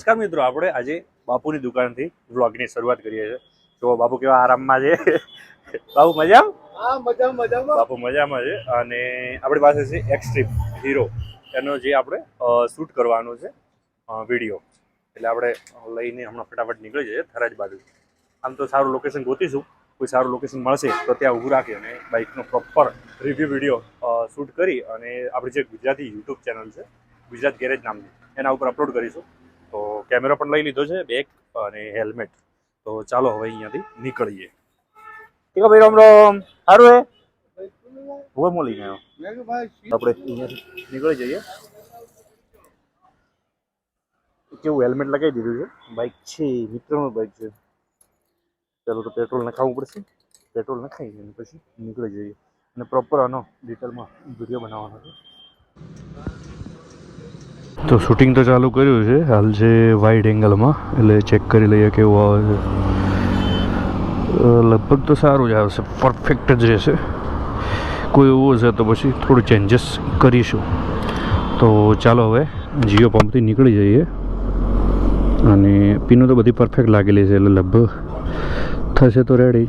નમસ્કાર મિત્રો આપણે આજે બાપુની દુકાનથી વ્લોગની શરૂઆત કરીએ છીએ. જો બાપુ કેવા આરામમાં છે. બાપુ મજામાં? મજા બાપુ મજામાં છે. અને આપણી પાસે છે એક્સ્ટ્રીમ હીરો એનો જે આપણે શૂટ કરવાનો છે વીડિયો એટલે આપણે લઈને હમણાં ફટાફટ નીકળી જઈએ થરાજ બાજુ. આમ તો સારું લોકેશન ગોતીશું. કોઈ સારું લોકેશન મળશે તો ત્યાં ઊભું રાખી અને બાઇકનો પ્રોપર રિવ્યૂ વીડિયો શૂટ કરી અને આપણી જે ગુજરાતી યુટ્યુબ ચેનલ છે ગુજરાત ગેરેજ નામની એના ઉપર અપલોડ કરીશું. તો કેમેરા પણ લઈ લીધો છે, બેગ અને હેલ્મેટ. તો ચાલો હવે અહીંયાથી નીકળીએ. ઠીક ભાઈ, રામ રામ. સારું હે? હવે હું લઈને આવ્યો આપણે નીકળી જઈએ. કેવું, હેલ્મેટ લગાવી દીધું છે? બાઇક છે, મિત્રનું બાઇક છે. ચાલો તો પેટ્રોલ નખાવવું પડશે. પેટ્રોલ નખાઈ પછી નીકળી જઈએ. અને પ્રોપર આનો ડિટેલમાં વીડિયો બનાવવાનો છે. તો શૂટિંગ તો ચાલુ કર્યું છે. હાલ છે વાઇડ એંગલમાં એટલે ચેક કરી લઈએ કેવું આવે છે. લગભગ તો સારું જ આવશે. પરફેક્ટ જ રહેશે. કોઈ એવું હશે તો પછી થોડું ચેન્જીસ કરીશું. તો ચાલો હવે, જીઓ પંપથી નીકળી જઈએ. અને પીનું તો બધી પરફેક્ટ લાગેલી છે, એટલે લગભગ થશે તો રેડી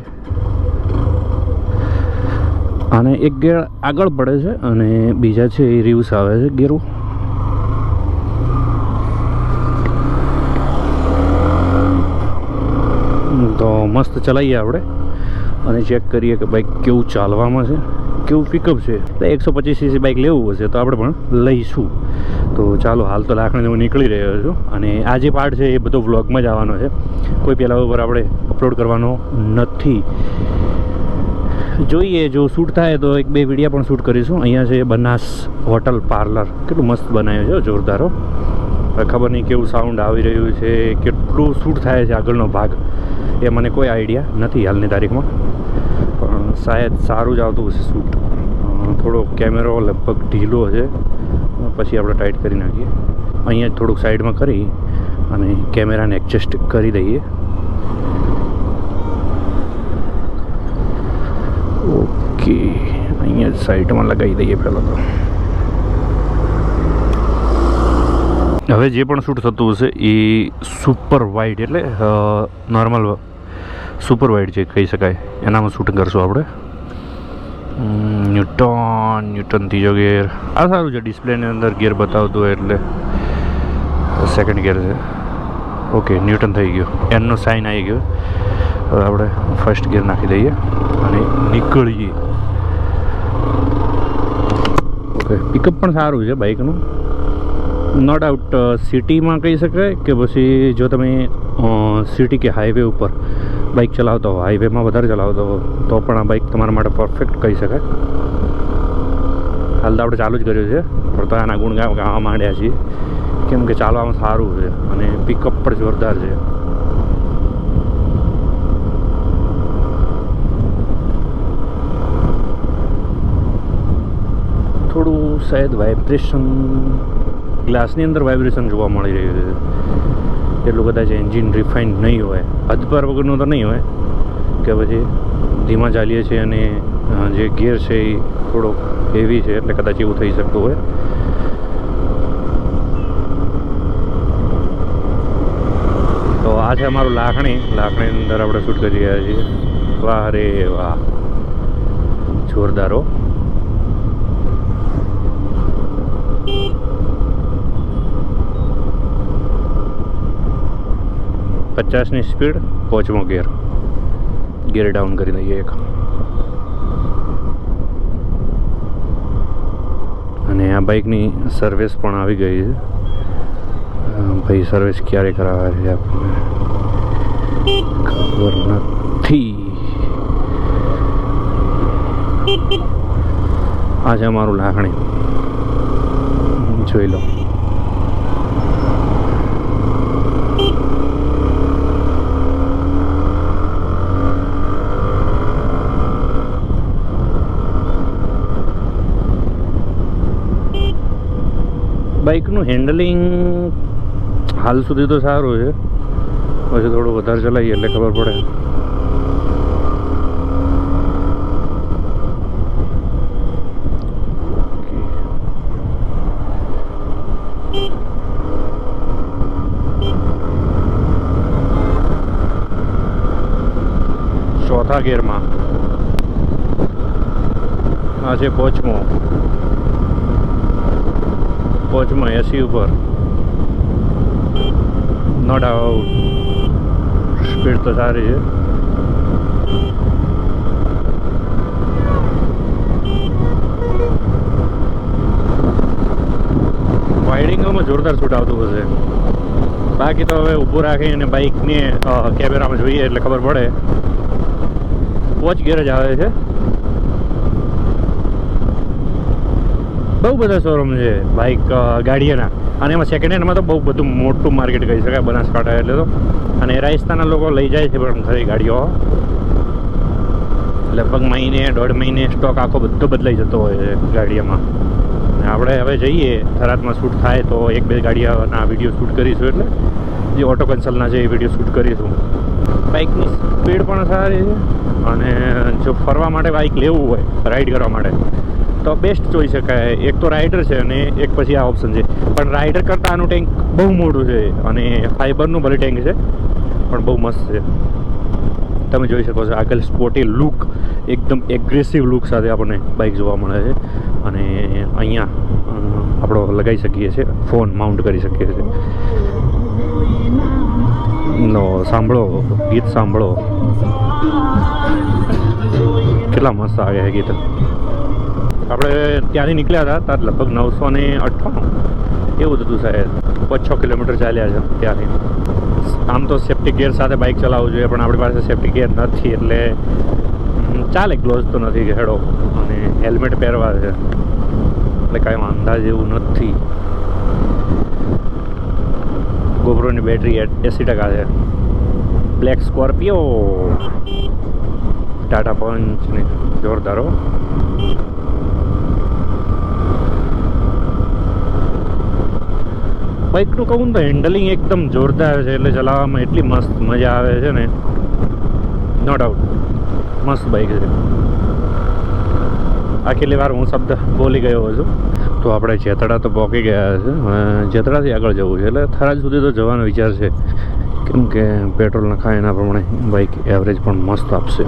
અને એક ગેર આગળ પડે છે અને બીજા છે એ રિવ્સ આવે છે, ગેરું તો મસ્ત ચલાવીએ આપણે. અને ચેક કરીએ કે બાઇક કેવું ચાલવામાં છે, કેવું પિકઅપ છે. એટલે એકસો પચીસ સીસી બાઇક લેવું હશે તો આપણે પણ લઈશું. તો ચાલો, હાલ તો લાખણી હું નીકળી રહ્યો છું. અને આ જે પાર્ટ છે એ બધો વ્લોગમાં જ આવવાનો છે. કોઈ પહેલાં ઉપર આપણે અપલોડ કરવાનો નથી. જોઈએ, જો શૂટ થાય તો એક બે વિડીયા પણ શૂટ કરીશું. અહીંયા છે બનાસ હોટલ પાર્લર કેટલું મસ્ત બનાવ્યું છે જોરદારો ખબર નહીં કેવું સાઉન્ડ આવી રહ્યું છે, કેટલું શૂટ થાય છે આગળનો ભાગ. એ મને કોઈ આઈડિયા નથી હાલની તારીખમાં. પણ શાયદ સારું જ આવતું હશે શૂટ. થોડો કેમેરો લગભગ ઢીલો છે. પછી આપણે ટાઈટ કરી નાખીએ. અહીંયા જ થોડુંક સાઈડમાં કરી અને કેમેરાને એડજસ્ટ કરી દઈએ. ઓકે, અહીંયા જ સાઈડમાં લગાવી દઈએ પહેલાં તો. હવે જે પણ શૂટ થતું હશે એ સુપર વાઇડ એટલે નોર્મલ સુપર વાઇડ જે કહી શકાય, એનામાં શૂટિંગ કરશું આપણે. ન્યૂટન ન્યૂટન ત્રીજો ગેર આ સારું છે, ડિસ્પ્લેની અંદર ગેર બતાવતું હોય એટલે. સેકન્ડ ગેર છે. ઓકે ન્યૂટન થઈ ગયો. એનનો સાઇન આવી ગયો. હવે આપણે ફર્સ્ટ ગેર નાખી દઈએ અને નીકળીએ. ઓકે પિકઅપ પણ સારું છે બાઇકનું નો ડાઉટ સિટીમાં કહી શકાય કે પછી જો તમે સિટી કે હાઈવે ઉપર બાઇક ચલાવતા હો હાઈવેમાં વધારે ચલાવતા હો, તો પણ આ બાઇક તમારા માટે પરફેક્ટ કહી શકાય. હાલ તો આપણે ચાલુ જ કર્યું છે, પણ તો આના ગુણગામ ગાવા માંડ્યા છીએ. કેમ કે ચાલવામાં સારું છે અને પિકઅપ પણ જોરદાર છે. થોડું શાયદ વાઇબ્રેશન ગ્લાસની અંદર વાઇબ્રેશન જોવા મળી રહ્યું છે. એટલું કદાચ એન્જિન રિફાઇન્ડ નહીં હોય. હદપાર વગરનું તો નહીં હોય. કે પછી ધીમા ચાલીએ છીએ અને જે ગિયર છે એ થોડોક હેવી છે, એટલે કદાચ એવું થઈ શકતું હોય. તો આ છે અમારું લાખણી. લાખણીની અંદર આપણે શૂટ કરી રહ્યા છીએ. વાહ રે વાહ. જોરદારો પચાસની સ્પીડ પહોંચવો ગિયર ગેર ડાઉન કરી દઈએ એક. અને આ બાઇકની સર્વિસ પણ આવી ગઈ છે. ભાઈ સર્વિસ ક્યારે કરાવે છે આપણને ખબર નથી. આ છે અમારું લાખણી જોઈ લો. બાઇકનું હેન્ડલિંગ હાલ સુધી તો સારું છે. પછી થોડું વધારે ચલાવીએ એટલે ખબર પડે. ચોથા ગેરમાં. આ છે પોચમો કોચમાં એસી ઉપર. નો ડાઉટ સ્પીડ તો સારી છે. વાઇડિંગોમાં જોરદાર છૂટ આવતું હશે. બાકી તો હવે ઊભું રાખી અને બાઇકને કેમેરામાં જોઈએ એટલે ખબર પડે. વોચ ગેરેજ આવે છે. બહુ બધા શોરૂમ છે બાઇક ગાડીઓના. અને એમાં સેકન્ડ હેન્ડમાં તો બહુ બધું મોટું માર્કેટ કહી શકાય, બનાસકાંઠા એટલે તો. અને રાજસ્થાનના લોકો લઈ જાય છે પણ ખરી ગાડીઓ. લગભગ મહિને, દોઢ મહિને સ્ટોક આખો બધો બદલાઈ જતો હોય છે ગાડીઓમાં. આપણે હવે જઈએ, થરાદમાં શૂટ થાય તો એક, બે ગાડીઓના વીડિયો શૂટ કરીશું એટલે. જે ઓટો કન્સલના છે એ વીડિયો શૂટ કરીશું. બાઇકની સ્પીડ પણ સારી છે. અને જો ફરવા માટે બાઇક લેવું હોય રાઈડ કરવા માટે તો બેસ્ટ જોઈ શકાય. એક તો રાઇડર છે અને એક પછી આ ઓપ્શન છે. પણ રાઇડર કરતાં આનું ટેન્ક બહુ મોટું છે અને ફાઈબરનું ભલે ટેન્ક છે, પણ બહુ મસ્ત છે. તમે જોઈ શકો છો આગળ સ્પોર્ટી લુક એકદમ એગ્રેસિવ લુક સાથે આપણને બાઇક જોવા મળે છે. અને અહીંયા આપણો લગાવી શકીએ છીએ ફોન માઉન્ટ કરી શકીએ છીએ. નો સાંભળો, ગીત સાંભળો. કેટલા મસ્ત આવ્યા છે ગીત. આપણે ત્યાંથી નીકળ્યા હતા ત્યાં લગભગ નવસો ને અઠ્ઠાણું. એવું હતું સાહેબ. પાંચ છ કિલોમીટર ચાલ્યા છે ત્યાંથી. આમ તો સેફ્ટી ગેર સાથે બાઇક ચલાવવું જોઈએ, પણ આપણી પાસે સેફ્ટી ગેર નથી, એટલે ચાલે ગ્લોવ્સ તો નથી હેડો અને હેલ્મેટ પહેરવા છે. એટલે કાંઈ વાંધા જેવું નથી. ગોબરોની બેટરી એંસી ટકા છે. બ્લેક સ્કોર્પિયો ટાટા પંચને જોરદારો બાઇકનું કહું તો હેન્ડલિંગ એકદમ જોરદાર છે, એટલે ચલાવવામાં એટલી મસ્ત મજા આવે છે ને. નો ડાઉટ મસ્ત બાઇક છે. આખી વાર હું શબ્દ બોલી ગયો છું. તો આપણે જેતડા તો પહોંચી ગયા છે. જેતડાથી આગળ જવું છે. એટલે થરાજ સુધી તો જવાનો વિચાર છે. કેમ કે પેટ્રોલ નખાય એના પ્રમાણે બાઇક એવરેજ પણ મસ્ત આપશે.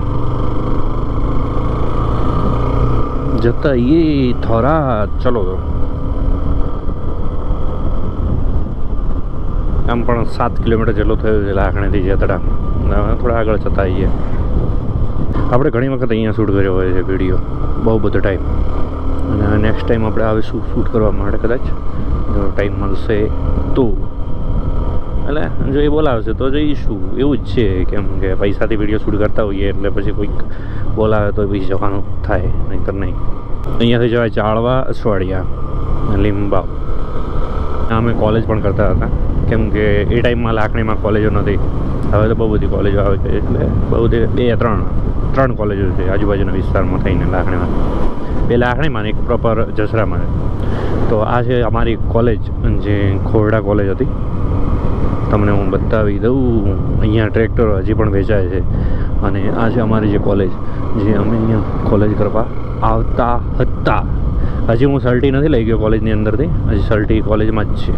જતા એ થરા ચલો તો આમ પણ સાત કિલોમીટર જેટલું થયું છે લાખણીથી જતડા. થોડા આગળ જતા આવીએ. આપણે ઘણી વખત અહીંયા શૂટ કર્યો હોય છે વીડિયો બહુ બધો ટાઈમ અને નેક્સ્ટ ટાઈમ આપણે આવીશું શૂટ કરવા માટે કદાચ જો ટાઈમ મળશે તો. એટલે જો એ બોલાવશે તો જઈશું એવું જ છે કેમ કે પૈસાથી વીડિયો શૂટ કરતા હોઈએ એટલે પછી કોઈક બોલાવે તો પછી જવાનું થાય, નહીંતર નહીં. અહીંયાથી જવાય ચાળવા અસવાડિયા લીંબાવ. અમે કોલેજ પણ કરતા હતા. કેમ કે એ ટાઈમમાં લાકડીમાં કોલેજો નથી હવે તો બહુ બધી કોલેજો આવે છે, એટલે બહુ બે ત્રણ ત્રણ કોલેજો છે આજુબાજુના વિસ્તારમાં થઈને લાકડીમાં બે લાકડીમાં એક પ્રોપર જસરામાં તો આ છે અમારી કોલેજ જે ખોરડા કોલેજ હતી. તમને હું બતાવી દઉં, અહીંયા ટ્રેક્ટર હજી પણ વેચાય છે. અને આ છે અમારી જે કોલેજ જે અમે અહીંયા કોલેજ કરવા આવતા હતા. હજી હું સલ્ટી નથી લઈ ગયો કોલેજની અંદરથી, હજી સલ્ટી કોલેજમાં જ છે.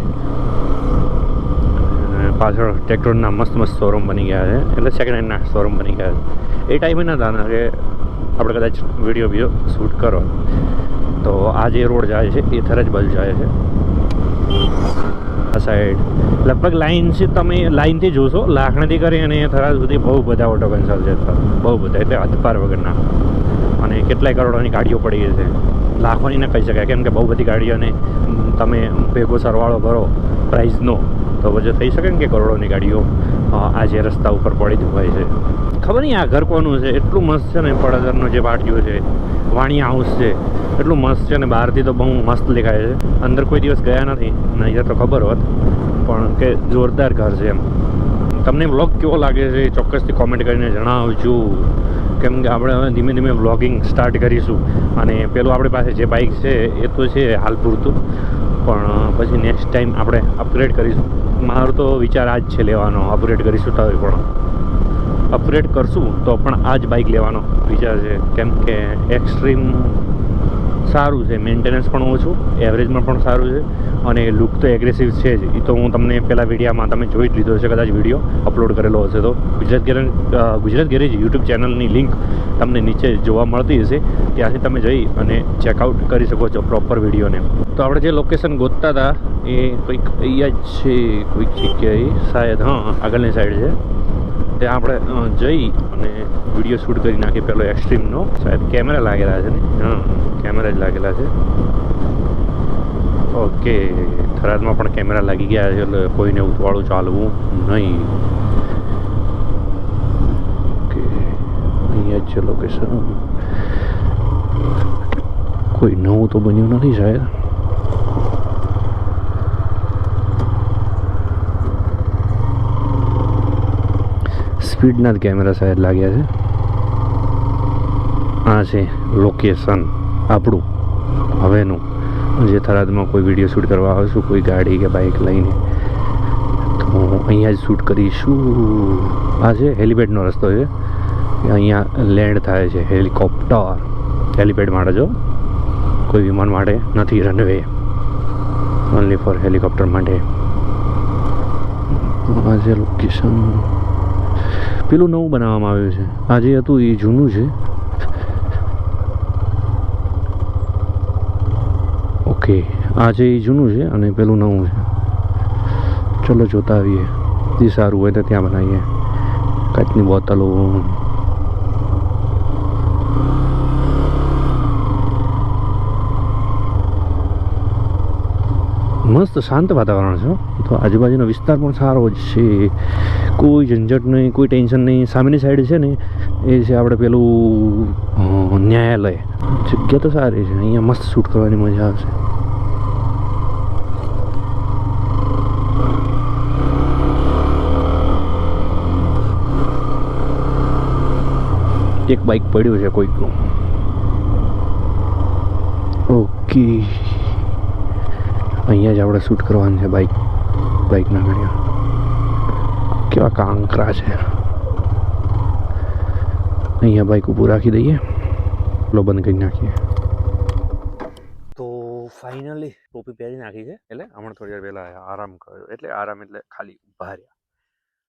પાછળ ટ્રેક્ટરના મસ્ત મસ્ત શોરૂમ બની ગયા છે. એટલે સેકન્ડ હેન્ડના શોરૂમ બની ગયા છે. એ ટાઈમે ના હતા કે આપણે કદાચ વીડિયો બીજો શૂટ કરો. તો આ જે રોડ જાય છે, એ થરજ બાજુ જાય છે. આ સાઈડ લગભગ લાઇનથી તમે લાઇનથી જોશો, લાખણીથી કરી અને થરાદ સુધી બહુ બધા ઓટો કન્સલ છે. બહુ બધા, એટલે હદપાર વગરના. અને કેટલાય કરોડોની ગાડીઓ પડી છે. લાખોની ન કહી શકાય, કેમ કે બહુ બધી ગાડીઓને તમે ભેગો સરવાળો કરો પ્રાઇઝનો તો વજે થઈ શકે ને કે કરોડોની ગાડીઓ આજે રસ્તા ઉપર પડી હોય છે. ખબર નહીં આ ઘર કોનું છે? એટલું મસ્ત છે ને પડદરનો જે પાટિયો છે વાણિયા હાઉસ છે, એટલું મસ્ત છે ને બહારથી તો બહુ મસ્ત દેખાય છે. અંદર કોઈ દિવસ ગયા નથી નહીં તો ખબર હોત. પણ કે જોરદાર ઘર છે એમ. તમને વ્લોગ કેવો લાગે છે એ ચોક્કસથી કોમેન્ટ કરીને જણાવજો. કેમ કે આપણે હવે ધીમે ધીમે વ્લોગિંગ સ્ટાર્ટ કરીશું. અને પેલું આપણી પાસે જે બાઇક છે, એ તો છે હાલ પૂરતું. પણ પછી નેક્સ્ટ ટાઈમ આપણે અપગ્રેડ કરીશું. મારો તો વિચાર આ જ છે લેવાનો અપગ્રેડ કરીશું તો પણ. અપગ્રેડ કરશું તો પણ આ જ બાઇક લેવાનો. વિચાર છે કેમ કે એક્સ્ટ્રીમ સારું છે મેન્ટેનન્સ પણ ઓછું એવરેજમાં પણ સારું છે. અને લુક તો એગ્રેસિવ છે જ. એ તો હું તમને પહેલાં વિડીયામાં તમે જોઈ જ લીધો છે કદાચ વીડિયો અપલોડ કરેલો હશે તો. Gujarat garage Gujarat garage YouTube ચેનલની લિંક તમને નીચે જોવા મળતી હશે. ત્યાંથી તમે જઈ અને ચેકઆઉટ કરી શકો છો પ્રોપર વિડીયોને. તો આપણે જે લોકેશન ગોતતા હતા, એ કંઈક અહીંયા જ છે, કોઈક જગ્યાએ. શાયદ હા આગળની સાઈડ છે. ત્યાં આપણે જઈ અને વીડિયો શૂટ કરી નાખીએ, પેલો એક્સ્ટ્રીમનો શાયદ કેમેરા લાગેલા છે ને? હા કેમેરા જ લાગેલા છે. ઓકે થરાદમાં પણ કેમેરા લાગી ગયા છે એટલે કોઈને ઉતવાળું ચાલવું નહીં. ઓકે અહીંયા જ છે લોકેશન કોઈ નવું તો બન્યું નથી સાહેબ સ્પીડના જ કેમેરા સાહેબ લાગ્યા છે. આ છે લોકેશન આપણું, હવેનું. જે થરાદમાં કોઈ વીડિયો શૂટ કરવા આવશું, કોઈ ગાડી કે બાઇક લઈને, તો અહીંયા જ શૂટ કરીશું. આ છે હેલિપેડનો રસ્તો છે. અહીંયા લેન્ડ થાય છે હેલિકોપ્ટર હેલિપેડ માટે જો, કોઈ વિમાન માટે નથી રનવે ઓનલી ફોર હેલિકોપ્ટર માટે. આ છે લોકેશન પેલું નવું બનાવવામાં આવ્યું છે. આ જે હતું એ જૂનું છે ઓકે આ છે એ જૂનું છે અને પેલું નવું છે. ચલો જોતા આવીએ. જે સારું હોય તો ત્યાં બનાવીએ. કાચની બોટલો મસ્ત શાંત વાતાવરણ છે તો આજુબાજુનો વિસ્તાર પણ સારો જ છે. કોઈ ઝંઝટ નહીં, કોઈ ટેન્શન નહીં. સામેની સાઈડ છે ને, એ છે આપણે પેલું ન્યાયાલય. જગ્યા તો સારી છે. અહીંયા મસ્ત શૂટ કરવાની મજા આવશે. એક બાઇક પડ્યું છે કોઈકનું ઓકે અહીંયા જ આપણે શૂટ કરવાનું છે બાઇક બાઇકના ગાડીઓ કેવા કાંકરા છે. અહીંયા બાઇક ઊભું રાખી દઈએ. લો બંધ કરી નાખીએ. તો ફાઇનલી ટોપી પહેરી નાખી છે. એટલે હમણાં થોડી વાર પહેલાં આરામ કર્યો. એટલે આરામ એટલે ખાલી ઊભા રહ્યા.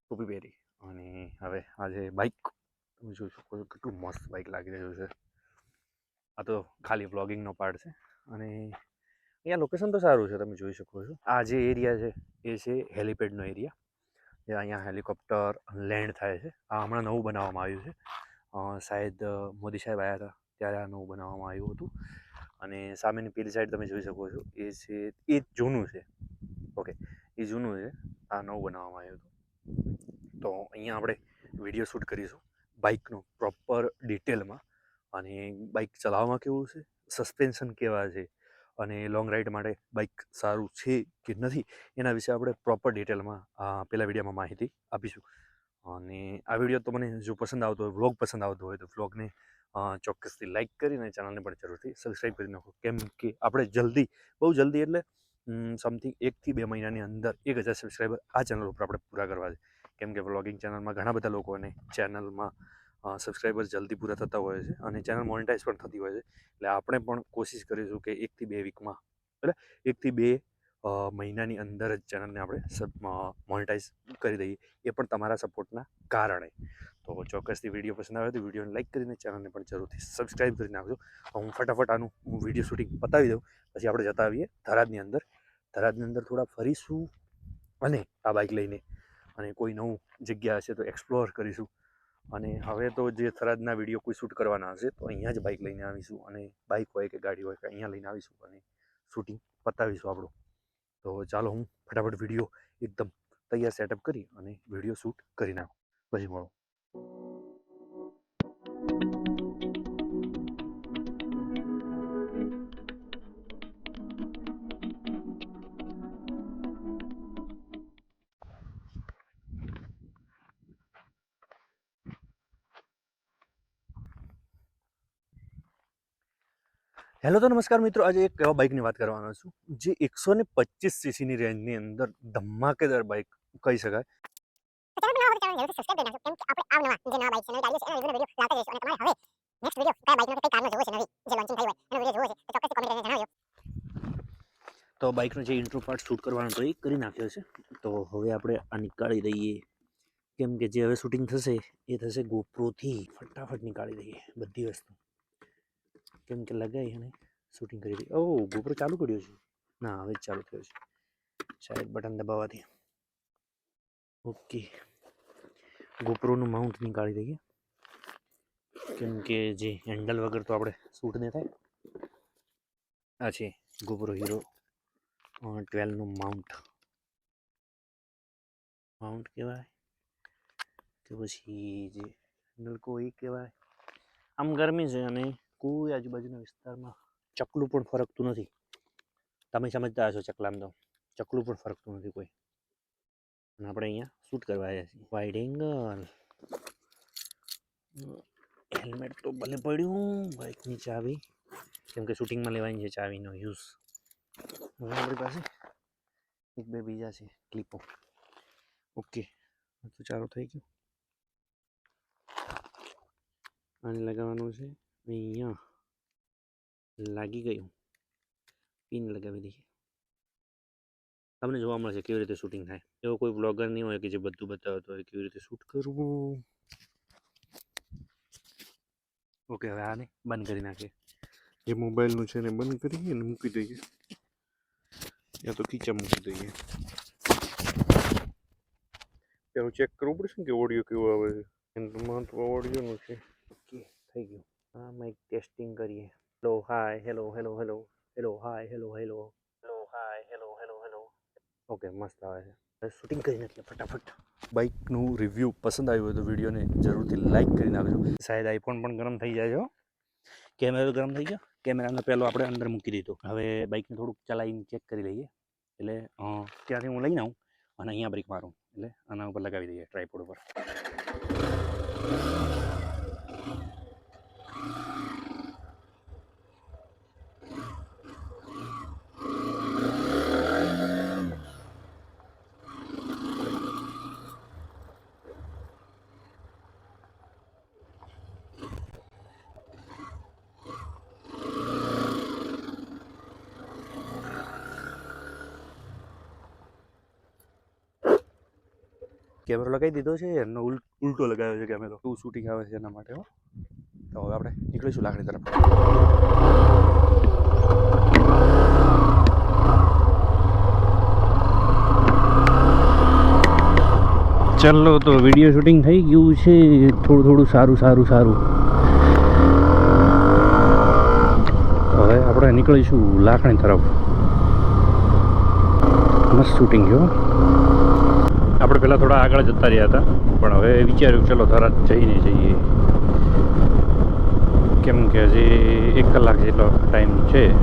ટોપી પહેરી. અને હવે આજે બાઇક તમે જોઈ શકો છો કેટલું મસ્ત બાઇક લાગી રહ્યું છે. આ તો ખાલી વ્લોગિંગનો પાર્ટ છે. અને અહીંયા લોકેશન તો સારું છે, તમે જોઈ શકો છો. આ જે એરિયા છે, એ છે હેલિપેડનો એરિયા જે અહીંયા હેલિકોપ્ટર લેન્ડ થાય છે. આ હમણાં નવું બનાવવામાં આવ્યું છે. શાયદ મોદી સાહેબ આવ્યા હતા, ત્યારે આ નવું બનાવવામાં આવ્યું હતું. અને સામેની પેલી સાઈડ તમે જોઈ શકો છો. એ છે, એ જૂનું છે. ઓકે એ જૂનું છે. આ નવું બનાવવામાં આવ્યું હતું. તો અહીંયા આપણે વીડિયો શૂટ કરીશું. બાઇકનો પ્રોપર ડિટેલમાં. અને બાઇક ચલાવવામાં કેવું છે? સસ્પેન્શન કેવા છે? અને લોંગ રાઇડ માટે બાઇક સારું છે કે નથી? એના વિશે આપણે પ્રોપર ડિટેલમાં પહેલાં વિડીયોમાં માહિતી આપીશું. અને આ વીડિયો તો મને જો પસંદ આવતો હોય, વ્લોગ પસંદ આવતો હોય, તો વ્લોગને ચોક્કસથી લાઇક કરીને ચેનલને પણ જરૂરથી સબસ્ક્રાઈબ કરી નાખો. કેમ કે આપણે જલ્દી, બહુ જલ્દી એટલે સમથિંગ એકથી બે મહિનાની અંદર એક હજાર સબસ્ક્રાઈબર આ ચેનલ ઉપર આપણે પૂરા કરવા છે. કેમ કે વ્લોગિંગ ચેનલમાં ઘણા બધા લોકોને ચેનલમાં સબસ્ક્રાઈબર્સ જલ્દી પૂરા થતા હોય છે અને ચેનલ મોનિટાઈઝ પણ થતી હોય છે. એટલે આપણે પણ કોશિશ કરીશું કે એકથી બે વીકમાં એટલે એકથી બે મહિનાની અંદર જ ચેનલને આપણે સબ મોનિટાઈઝ કરી દઈએ. એ પણ તમારા સપોર્ટના કારણે. તો ચોક્કસથી વીડિયો પસંદ આવે તો વિડીયોને લાઈક કરીને ચેનલને પણ જરૂરથી સબસ્ક્રાઈબ કરીને આપજો હું ફટાફટ આનું, હું વીડિયો શૂટિંગ પતાવી દઉં. પછી આપણે જતા આવીએ થરાદની અંદર. થરાદની અંદર થોડા ફરીશું અને આ બાઇક લઈને અને કોઈ નવું જગ્યા હશે તો એક્સપ્લોર કરીશું. અને હવે તો જે થરાદના વીડિયો કોઈ શૂટ કરવાના હશે તો અહીંયા જ બાઇક લઈને આવીશું અને બાઇક હોય કે ગાડી હોય કે અહીંયા લઈને આવીશું અને શૂટિંગ પતાવીશું આપણું. તો ચાલો હું ફટાફટ વીડિયો એકદમ તૈયાર સેટઅપ કરી અને વીડિયો શૂટ કરી નાખું. પછી મળો. હેલો તો નમસ્કાર મિત્રો આજે એક એવા બાઇકની વાત કરવાનો છું જે એકસો ને પચીસ સીસીની રેન્જની અંદર ધમાકેદાર બાઇક કહી શકાય. તો બાઇકનો જે ઇન્ટ્રો પાર્ટ શૂટ કરવાનો હતો એ કરી નાખ્યો છે. તો હવે આપણે આ નીકાળી દઈએ. કેમ કે જે હવે શૂટિંગ થશે એ થશે ગોપ્રોથી ફટાફટ નીકાળી દઈએ બધી વસ્તુ. કેમ કે લગાવી અને શૂટિંગ કરી દઈએ ઓહ ગોપરો ચાલુ કર્યો છે? ના, હવે ચાલુ થયો છે. સાહેબ બટન દબાવવાથી ઓકે ગોપરોનું માઉન્ટ નીકાળી દઈએ. કેમ કે જે હેન્ડલ વગર તો આપણે શૂટ નહીં થાય. આ છે ગોપરો હીરો ટ્વેલ્વનું માઉન્ટ માઉન્ટ કહેવાય કે પછી જે નલકો એ કહેવાય. આમ ગરમી છે અને કોઈ આજુબાજુના વિસ્તારમાં ચકલું પણ ફરકતું નથી. તમે સમજતા હશો ચકલામાં તો. ચકલું પણ ફરકતું નથી કોઈ. અને આપણે અહીંયા શૂટ કરવા આવ્યા છીએ. વાઇડ એંગલ હેલ્મેટ તો ભલે પડ્યું, બાઇકની ચાવી. કેમ કે શૂટિંગમાં લેવાની છે ચાવીનો યુઝ આપણી પાસે એક બે બીજા છે ક્લિપો ઓકે તો ચાલુ થઈ ગયું. આને લગાવવાનું છે. અહીંયા લાગી ગયું પિન લગાવી દઈએ તમને જોવા મળશે કેવી રીતે શૂટિંગ થાય એવો કોઈ બ્લોગર નહીં હોય કે જે બધું બતાવતો હોય કેવી રીતે શૂટ કરવું ઓકે હવે આને બંધ કરી નાખીએ જે મોબાઈલનું છે એને બંધ કરીએ અને મૂકી દઈએ યા તો ખીચા મૂકી દઈએ પેલું ચેક કરવું પડશે કે ઓડિયો કેવો આવે છે એનું મહત્વ ઓડિયોનું છે ઓકે થઈ ગયું માઇક ટેસ્ટિંગ કરીએ. Hello hi hello hello hello hello hi hello hello hello hi hello hello hello okay મસ્ત આવે છે. શૂટિંગ કરી નાખીએ ફટાફટ. બાઇકનું રિવ્યૂ પસંદ આવ્યું હોય તો વિડીયોને જરૂરથી લાઇક કરી નાખજો શાયદ આઈફોન પણ ગરમ થઈ જાય છે કેમેરો ગરમ થઈ ગયો. કેમેરાનો પહેલો આપણે અંદર મૂકી દીધો. હવે બાઇકને થોડુંક ચલાવીને ચેક કરી લઈએ. એટલે અ, ત્યાંથી હું લઈને આવું અને અહીંયા બ્રેક મારું. એટલે આના ઉપર લગાવી દઈએ ટ્રાયપોડ ઉપર. કેમેરો લગાવી દીધો છે એનો ઉલ, ઉલટો લગાવ્યો છે કેમેરો. શું શૂટિંગ આવે છે એના માટે તો હવે આપણે નીકળીશું લાકડી તરફ. ચાલો તો વીડિયો શૂટિંગ થઈ ગયું છે. થોડું થોડું સારું સારું સારું. હવે આપણે નીકળીશું લાખણી તરફ. મસ્ત શૂટિંગ હો. આપણે પહેલાં થોડા આગળ જતા રહ્યા હતા પણ હવે વિચાર્યું ચલો તરત જઈને જઈએ. કેમ કે હજી એક કલાક જેટલો ટાઈમ છે.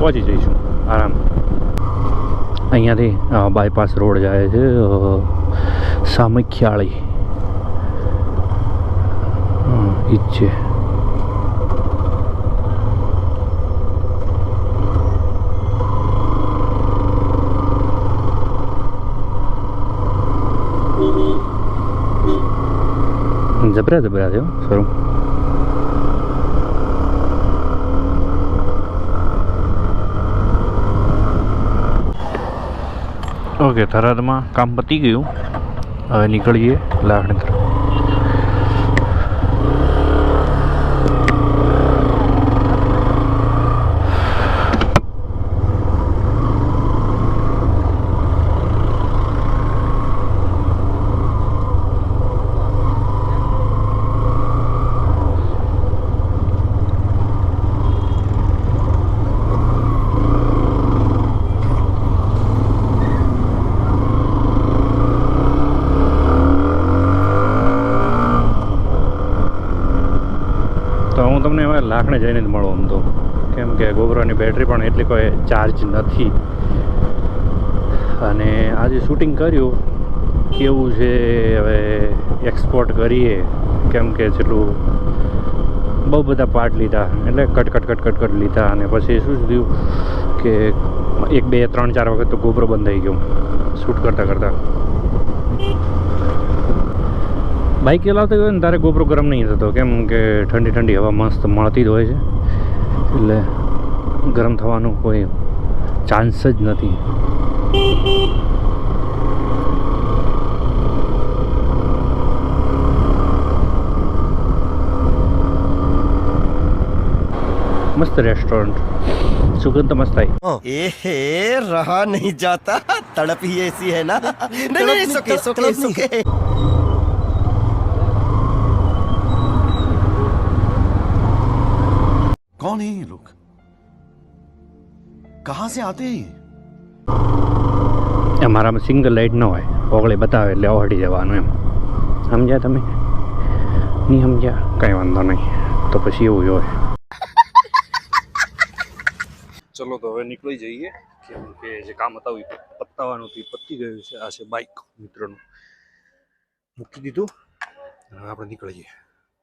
પહોંચી જઈશું આરામ. અહીંયાથી બાયપાસ રોડ જાય છે સામખિયાળી. હમ, છે. જબરા જબરા છે શોરૂમ ઓકે થરાદમાં કામ પતી ગયું હવે નીકળીએ લાખણી તરફ તો હું લાખણે જઈને જ મળો આમ તો. કેમ કે ગોબરાની બેટરી પણ એટલી કોઈ ચાર્જ નથી. અને આજે શૂટિંગ કર્યું. કેવું છે હવે એક્સપોર્ટ કરીએ. કેમ કે જેટલું બહુ બધા પાર્ટ લીધા. એટલે કટ કટ કટ કટ લીધા. અને પછી શું થયું કે એક, બે, ત્રણ, ચાર વખત તો ગોબરો બંધ થઈ ગયો. શૂટ કરતાં કરતાં. બાઇક ચલાવતી હોય ને તારે ગોપરો ગરમ નહીં થતો કેમ કે ઠંડી ઠંડી હવા મસ્ત મળતી જ હોય છે એટલે ગરમ થવાનું કોઈ ચાન્સ જ નથી મસ્ત રેસ્ટોરન્ટ સુગંધ તો મસ્ત આવી एहे रहा नहीं जाता तड़प ही ऐसी है ना नहीं नहीं सुके सुके सुके कौन है ये लोग कहां से आते हैं ये અમારામાં સિંગલ લાઇટ ન હોય ઓગળે બતાવે એટલે ઓહળી જવાનું એમ સમજ્યા તમે નહીં સમજ્યા કંઈ વાંધો નહીં તો પછી એવું જ હોય ચલો તો હવે નીકળી જઈએ કેમ કે જે કામ હતા એ પતાવવાનું હતું એ પતી ગયું છે આ છે બાઇક મિત્રનું મૂકી દીધું હવે આપણે નીકળી જઈએ